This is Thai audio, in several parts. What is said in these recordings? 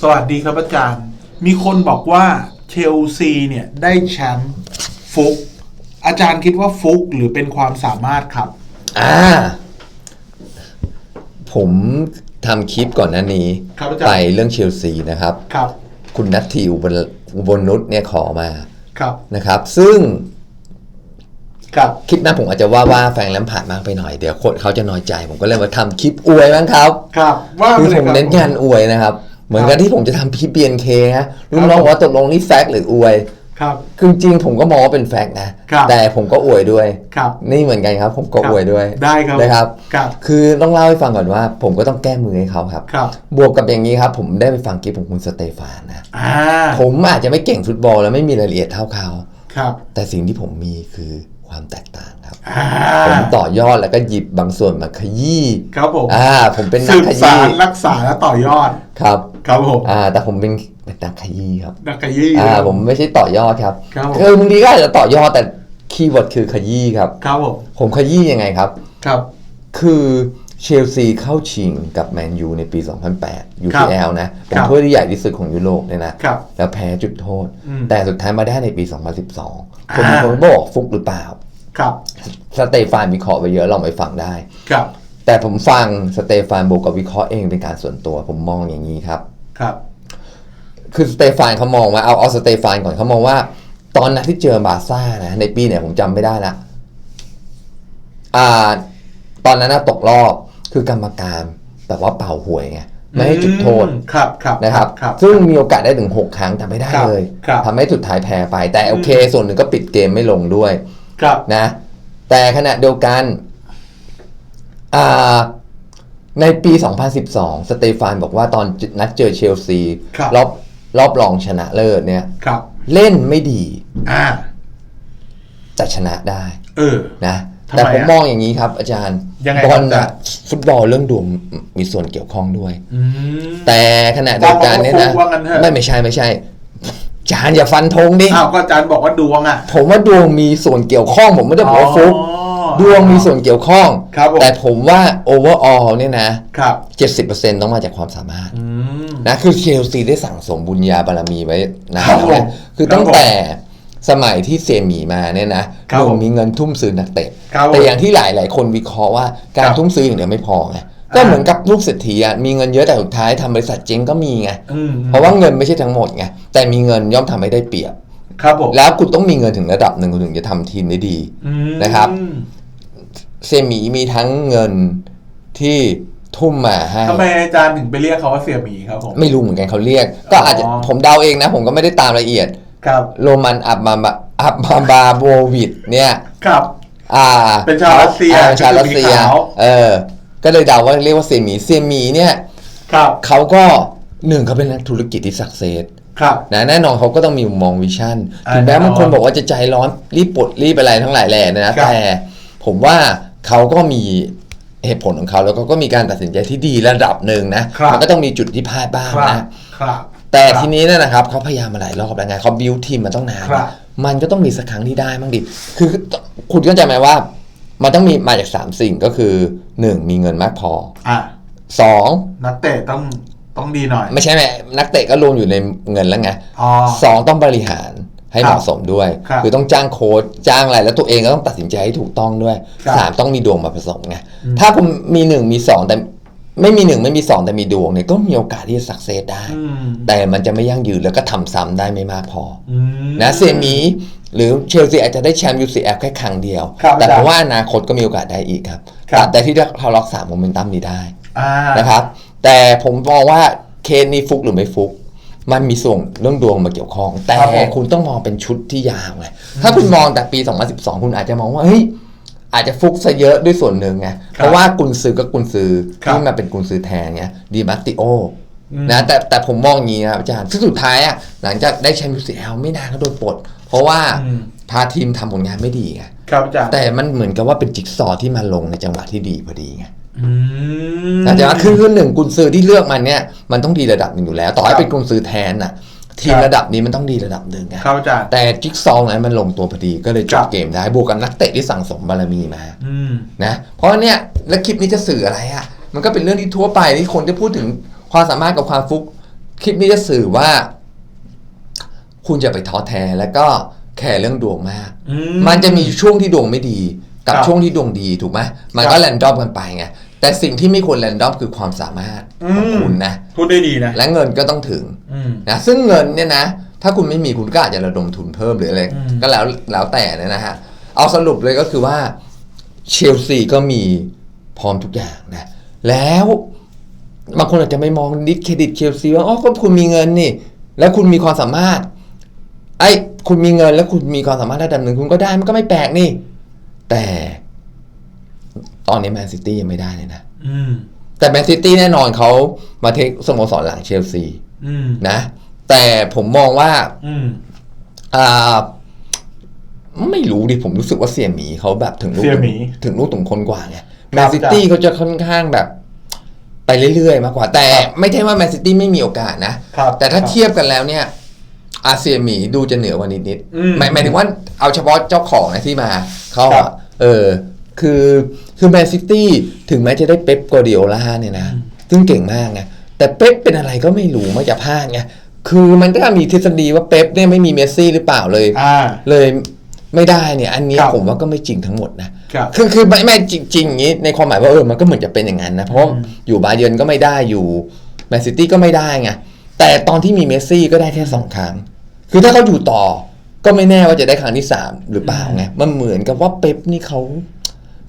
สวัสดีครับอาจารย์ มีคนบอกว่าเชลซีเนี่ยได้แชมป์ฟุก อาจารย์คิดว่าฟุกหรือเป็นความสามารถครับ อ่า ผมทำคลิปก่อนหน้านี้ ครับอาจารย์ ไปเรื่องเชลซีนะครับ ครับ คุณนัททีอุบลอุบลนุชเนี่ยขอมาครับ นะครับ ซึ่งครับ คลิปนั้นผมอาจจะว่าว่าแฟนแลมผ่านมากไปหน่อยเดี๋ยวคนเขาจะน้อยใจ ผมก็เลยมาทำคลิปอวยบ้างครับ ครับ ว่าคือไปลผยมครับเน้นงานอวยนะครับ เหมือนกันที่ผมจะทำคลิป BNK นะรุ่นน้องบอกว่าตกลงนี่แฟกต์หรืออวย ครับ คือจริงๆผมก็มองว่าเป็นแฟกต์นะ ครับแต่ผมก็อวยด้วย ครับ นี่เหมือนกันครับผมก็ครับอวยด้วยได้ครับนะครับ ครับ คือต้องเล่าให้ฟังก่อนว่า ผมก็ต้องแก้มือให้เขาครับ ครับ บวกกับอย่างนี้ครับผมได้ไปฟังคลิปของคุณสเตฟานนะ อ่า ผมอาจจะไม่เก่งฟุตบอลและไม่มีรายละเอียดเท่าเขา ครับ แต่สิ่งที่ผมมีคือความแตกต่างครับ อ่า ผมต่อยอดแล้วก็หยิบบางส่วนมาขยี้ครับผม อ่า ผมเป็นนัสืกบขสายี้รรักษาและต่อยอด ครับ ครับผมอ่าแต่ผมเป็นเป็นนักขยี้ครับนักขยี้อ่านะครับผมไม่ใช่ต่อยอดครับครับผมคือบางทีก็อาจจะต่อยอดแต่คีย์เวิร์ดคือขยี้ครับครับผมผมขยี้ยังไงครับ ครับ คือเชลซีเข้าชิงกับแมนยูในปี 2008 UCL นะเป็คนรับถ้วยที่ใหญ่ที่สุดของยุโรปเลยนะครับแล้วแพ้จุดโทษอืมแต่สุดท้ายมาได้ในปี 2012คนอ่าคนบอกฟุกหรือเปล่า ครับสเตฟานวิเคราะห์ไปเยอะลองไปฟังได้ ครับ แต่ผมฟังสเตฟานบวกกับวิเคราะห์เองเป็นการส่วนตัว ผมมองอย่างนี้ครับ ครับ คือสเตฟานเขามองว่าเอาเอาสเตฟานก่อนเขามองว่า ตอนนั้นที่เจอบาร์ซ่านะ ในปีเนี่ยผมจำไม่ได้ละอ่า ตอนนั้นนะตกรอบคือกรรมการแบบว่าเป่าหวยไงไม่ให้จุดโทษอืมครับครับนะครับครับ ซึ่งมีโอกาสได้ถึง 6 ครั้งแต่ไม่ได้ครับเลยครับทำให้สุดท้ายแพ้ไป แต่โอเค ส่วนหนึ่งก็ปิดเกมไม่ลงด้วย ครับนะ แต่ขณะเดียวกัน อ่า ในปี 2012 สเตฟานบอกว่าตอนนัดเจอเชลซีครับ รอบรอบรองชนะเลิศเนี่ย ครับ เล่นไม่ดีอ่าแต่ชนะได้เออ นะทำไมแต่ผมอะมองอย่างนี้ครับ อาจารย์ยังไงบอลครับอาจานะรย์ ฟุตบอลเรื่องดวงมีส่วนเกี่ยวข้องด้วย อืม แต่ขณะเดียวกันเนี่ยนะบอกว่าฟุกว่างั้นเถอะ ไม่ไม่ใช่ไม่ใช่อาจารย์อย่าฟันธงดิอ้าวก็อาจารย์บอกว่าดวงอะ ผมว่าดวงมีส่วนเกี่ยวข้องผมไม่ได้บอกว่าฟุก อ๋อ ดวงมีส่วนเกี่ยวข้อง ครับผม แต่ผมว่าโอเวอร์ออลเนี่ยนะ ครับ70%ต้องมาจากความสามารถ อืม นะคือเชลซีได้สั่งสมบุญญาบารมีไว้นาครันบแล้วผมนะคือตั้งแต่สมัยที่เซยหมีมาเนี่ยนะครับหนึ่ผงมมีเงินทุ่มซื้อนักเตะ ครับผมแต่อย่างที่หลายหลายๆคนวิเคราะห์ว่าการครับทุ่มซื้ออย่างเดียวไม่พอไงก็เหมือนกับลูกเศรษฐีอะมีเงินเยอะแต่สุดท้ายทำบริษัทเจ๊งก็มีไงอืมเพราะว่าเงินไม่ใช่ทั้งหมดไงแต่มีเงินย่อมทำให้ได้เปรียบ ครับผมแล้วคุณต้องมีเงินถึงระดับหนึ่งคุณถึงจะทำทีมได้ดี อืมนะครับ เซยหมีมีทั้งเงินที่ทุ่มมาให้ทำไมอาจารย์ถึงไปเรียกเขาว่าเสี่ยหมีครับผม ไม่รู้เหมือนกันเขาเรียก ก็อาจจะอ๋อผมเดาเองนะ ผมก็ไม่ได้ตามละเอียด ครับโรมันอับมาบาอับมาบาโบวิดเนี่ยครับ อ่า เป็นชาวรัสเซียอ่าชาวรัสเซียชุดสีขาวเออ ก็เลยเดาว่าเรียกว่าเซยหมีเซยหมีเนี่ยครับเขาก็หนึ่งเขาเป็นนักธุรกิจที่สักเซสครับนะแน่นอนเขาก็ต้องมีมุมมองวิชั่นอ่าถึงแม้แน่นอนบางคนบอกว่าจะใจร้อนรีบปลดรีบอะไรทั้งหลายแหล่นะครับแต่ผมว่า เขาก็มีเหตุผลของเขาแล้วก็ก็มีการตัดสินใจที่ดีระดับหนึ่งนะครับ มันก็ต้องมีจุดที่พลาดบ้างครับนะ ครับ แต่ทีนี้เนยนะครับเขาพยายามมาหลายรอบแล้วไงเขาบิวทีมมาต้องนานครับ มันก็ต้องมีสักครั้งที่ได้บ้างดิ คือคุณเข้าใจไหมว่า มันต้องมีมาจากสามสิ่งก็คือหนึ่งมีเงินมากพอ อะสองนักเตะต้องต้องดีหน่อยไม่ใช่แม่นักเตะก็รวมอยู่ในเงินแล้วไงอ๋อสองต้องบริหาร ให้ครับเหมาะสมด้วยครับอต้องจ้างโค้ชจ้างอะไรแล้วตัวเองก็ต้องตัดสินใจให้ถูกต้องด้วยครับ สามต้องมีดวงมาผสมไงอืมถ้าคุณมีหนึ่งมีสองแต่ไม่มีหนึ่งไม่มีสองแต่มีดวงเนี่ยก็มีโอกาสที่จะสักเซสได้ อืมแต่มันจะไม่ยั่งยืนแล้วก็ทำซ้ำได้ไม่มากพออืม นะเซมีหรือเชลซีอาจจะได้แชมป์ UCL แค่ครั้งเดียว ครับแต่อาจารย์เพราะว่าอนาคตก็มีโอกาสได้อีกครับครับแต่ที่เขารักษาโมเมนตัมนี้ได้ อ่า นะครับแต่ผมมองว่าเคสนี้ฟุกหรือไม่ฟุก มันมีส่วนเรื่องดวงมาเกี่ยวข้อง แต่ครับผมคุณต้องมองเป็นชุดที่ยาวไงถ้าคุณมองแต่ปี 2012 คุณอาจจะมองว่าเฮ้ยอาจจะฟุกซะเยอะด้วยส่วนหนึ่งไงเพราะว่ากุนซือก็กุนซือครับที่มาเป็นกุนซือแทนไงดีมาร์ติโออืมนะแต่แต่ผมมองอย่างนี้นะครับอาจารย์ซึ่งสุดท้ายอะหลังจากได้แชมป์ยูซีเอลไม่นานก็โดนปลด เพราะว่าอืมพาทีมทำผลงานไม่ดีไงครับอาจารย์แต่มันเหมือนกับว่าเป็นจิ๊กซอว์ที่มาลงในจังหวะที่ดีพอดีไง อืมอาจารย์คือคือหนึ่งกุนซือที่เลือกมันเนี่ยมันต้องดีระดับหนึ่งอยู่แล้ว ต่อให้ครับเป็นกุนซือแทนน่ะ ทีมครับระดับนี้มันต้องดีระดับหนึ่งไงครับอาจารย์แต่จิ๊กซอว์นั้นมันลงตัวพอดีก็เลยจครับบเกมได้บวกกับนักเตะที่สั่งสมบารมีมาอืมนะเพราะเนี่ยแล้วคลิปนี้จะสื่ออะไรอะ มันก็เป็นเรื่องที่ทั่วไปที่คนจะพูดถึงความสามารถกับความฟุก คลิปนี้จะสื่อว่า คุณจะไปท้อแท้แล้วก็แคร์เรื่องดวงมากอืมันจะมีช่วงที่ดวงไม่ดี กับครับช่วงที่ดวงดีถูกไหมมันคก็รับแรนดอมกันไปไง แต่สิ่งที่ไม่ควรแรนดอมคือความสามารถของคุณนะ พูดได้ดีนะ และเงินก็ต้องถึงอืมนะซึ่งเงินเนี่ยนะ ถ้าคุณไม่มีคุณก็อาจจะระดมทุนเพิ่มหรืออะไรอืมก็แล้วแล้วแต่เนยนะฮะ เอาสรุปเลยก็คือว่าเชลซีก็มีพร้อมทุกอย่างนะ แล้วบางคนอาจจะไม่มองดิสเครดิตเชลซีว่าอ๋อก็คุณมีเงินนี่ แล้วคุณมีความสามารถ ไอ้คุณมีเงินแล้วคุณมีความสามารถระดับหนึ่งคุณก็ได้มันก็ไม่แปลกนี่ แต่ ตอนนี้แมนซิตี้ยังไม่ได้เลยนะอืมแต่แมนซิตี้แน่นอนเขามาเทคสโมสรหลังเชลซีอืมนะ แต่ผมมองว่าอืมอ่าไม่รู้ดิผมรู้สึกว่าเสี่ยหมีเขาแบบถึงลูกเสี่ยหมีถึงลูกถึงคนกว่าไงแมครันบซิตี้เขาจะค่อนข้างแบบ ไปเรื่อยๆมากกว่า แต่ครับไม่ใช่ว่าแมนซิตี้ไม่มีโอกาสนะครับแต่ถ้าครับเทียบกันแล้วเนี่ย อาเซียหมีดูจะเหนือกว่านิดอืมๆหมายหมายถึงว่าเอาเฉพาะเจ้าของนะที่มาเขาครัอะบเออ คือ คือแมนซิตี้ถึงแม้จะได้เป๊ปกวาร์ดิโอลาเนี่ยนะอืมซึ่งเก่งมากไงแต่เป๊ปเป็นอะไรก็ไม่รู้มาจากพลาดไงคือมันก็มีทฤษฎีว่าเป๊ปเนี่ยไม่มีเมสซี่หรือเปล่าเลยอ่าเลยไม่ได้เนี่ยอันเนี้ยครับผมว่าก็ไม่จริงทั้งหมดนะครับคือคือไม่ไม่จริงๆอย่างนี้ในความหมายว่าเออมันก็เหมือนจะเป็นอย่างนั้นนะเพราะว่าอืมอยู่บาเยิร์นก็ไม่ได้อยู่แมนซิตี้ก็ไม่ได้ไงแต่ตอนที่มีเมสซี่ก็ได้แค่สองครั้ง คือถ้าเขาอยู่ต่อก็ไม่แน่ว่าจะได้ครั้งที่สามหรือเปล่าไงมันเหมือนกับว่าเป๊ปนี่เขา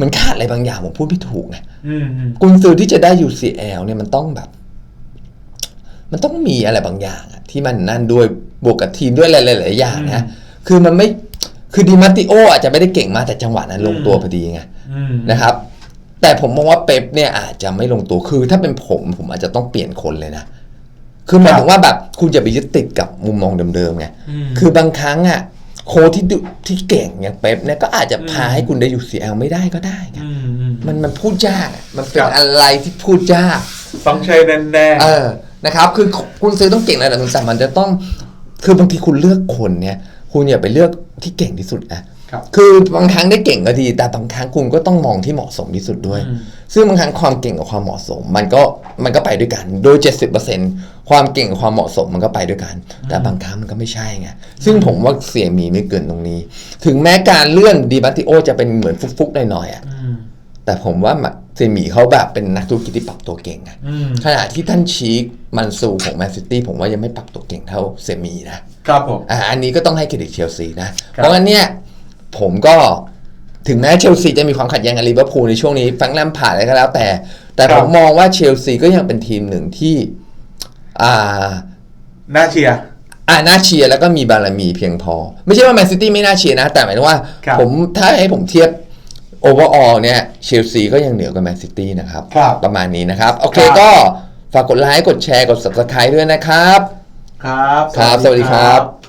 มันขาดอะไรบางอย่างผมพูดไม่ถูกไงอืมอืมกุนซือที่จะได้ UCL เนี่ยมันต้องแบบ มันต้องมีอะไรบางอย่างอะที่มันนั่นด้วยบวกกับทีมด้วยหลายๆอย่างนะคือมันไม่คือดิมาติโออาจจะไม่ได้เก่งมากแต่จังหวะนั้นลงตัวพอดีไงอืมนะครับ แต่ผมมองว่าเป๊ปเนี่ยอาจจะไม่ลงตัวคือ ถ้าเป็นผมผมอาจจะต้องเปลี่ยนคนเลยนะคือหมายถึงว่าแบบคุณอย่าไปยึดติดกับมุมมองเดิมๆไงอืมคือบางครั้งอะ โค้ชที่ดุที่เก่งอย่างเป๊ปเนี่ยก็อาจจะพาอืมให้คุณได้ UCL ไม่ได้ก็ได้ไงอืมอืมมันมันพูดยากอะมันเป็คนรับอะไรที่พูดยากต้องใช้แน่แน่เออนะครับ คือคุณซื้อต้องเก่งระดับหนึ่งแต่มันจะต้อง คือบางทีคุณเลือกคนเนี่ย คุณอย่าไปเลือกที่เก่งที่สุดนะ ครับคือบางครั้งได้เก่งก็ดี แต่บางครั้งคุณก็ต้องมองที่เหมาะสมที่สุดด้วยอืมซึ่งบางครั้งความเก่งกับความเหมาะสม มันก็มันก็ไปด้วยกัน โดย 70%ความเก่งกับความเหมาะสมมันก็ไปด้วยกัน แต่บางครั้งมันก็ไม่ใช่ไง ซึ่งผมว่าเสียมีไม่เกินตรงนี้ ถึงแม้การเลื่อนดีบัติโอจะเป็นเหมือนฟุกๆหน่อยๆอะอืมแต่ผมว่าเสียหมีเขาแบบเป็นนักธุรกิจที่ปรับตัวเก่งไงอืมขณะที่ท่านชีคมันซูของแมนซิตี้ผมว่ายังไม่ปรับตัวเก่งเท่าเซมีนะครับผมอ่าอันนี้ก็ต้องให้เครดิตเชลซีนะครับเพราะงั้นเนี่ย ผมก็ถึงแม้เชลซีจะมีความขัดแย้งกับลิเวอร์พูลในช่วงนี้แฟรงค์แลมผ่านอะไรก็แล้วแต่ แต่ผมมองว่าเชลซีก็ยังเป็นทีมหนึ่งที่ อ่าน่าเชียร์อ่าน่าเชียร์แล้วก็มีบารมีเพียงพอ ไม่ใช่ว่าแมนซิตี้ไม่น่าเชียร์นะ แต่หมายถึงว่าครับผมถ้าให้ผมเทียบโอเวอร์ออลเนี่ยเชลซีก็ยังเหนือกว่าแมนซิตี้นะครับครับประมาณนี้นะครับ โอเคครับก็ฝากกดไลค์กดแชร์กด subscribe ด้วยนะครับ ครับ ครับ สวัสดีครับ